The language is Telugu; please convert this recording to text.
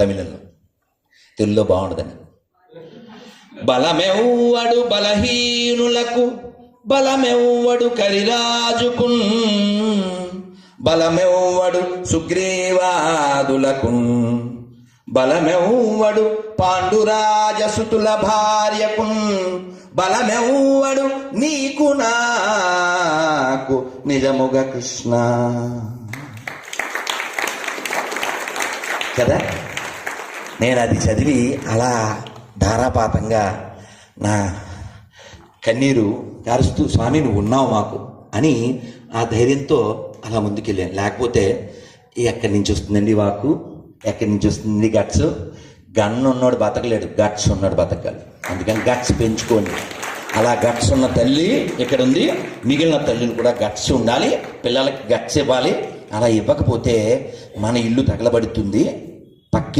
తమిళంలో. తెలుగులో బాగుండదని బలమెవ్వడు బలహీనులకు బలమెవ్వడు కరిరాజుకు బలమెవ్వడు సుగ్రీవాదులకు బలమెవ్వడు పాండురాజసుతుల భార్యకు బలమెవ్వడు నీకు నాకు నిజముగ కృష్ణ. కదా? నేను అది చదివి అలా ధారాపాతంగా నా కన్నీరు కారుస్తూ స్వామి నువ్వు ఉన్నావు మాకు అని ఆ ధైర్యంతో అలా ముందుకెళ్ళాను. లేకపోతే ఎక్కడి నుంచి వస్తుందండి వాకు? ఎక్కడి నుంచి వస్తుంది గట్స్? గన్ ఉన్నోడు బతకలేడు. గట్స్ ఉన్నాడు బతకాలి. అందుకని గట్స్ పెంచుకోండి. అలా గట్స్ ఉన్న తల్లి ఇక్కడ ఉంది మిగిలిన తల్లిని కూడా గట్స్ ఉండాలి. పిల్లలకి గట్స్ ఇవ్వాలి. అలా ఇవ్వకపోతే మన ఇల్లు తగలబడుతుంది.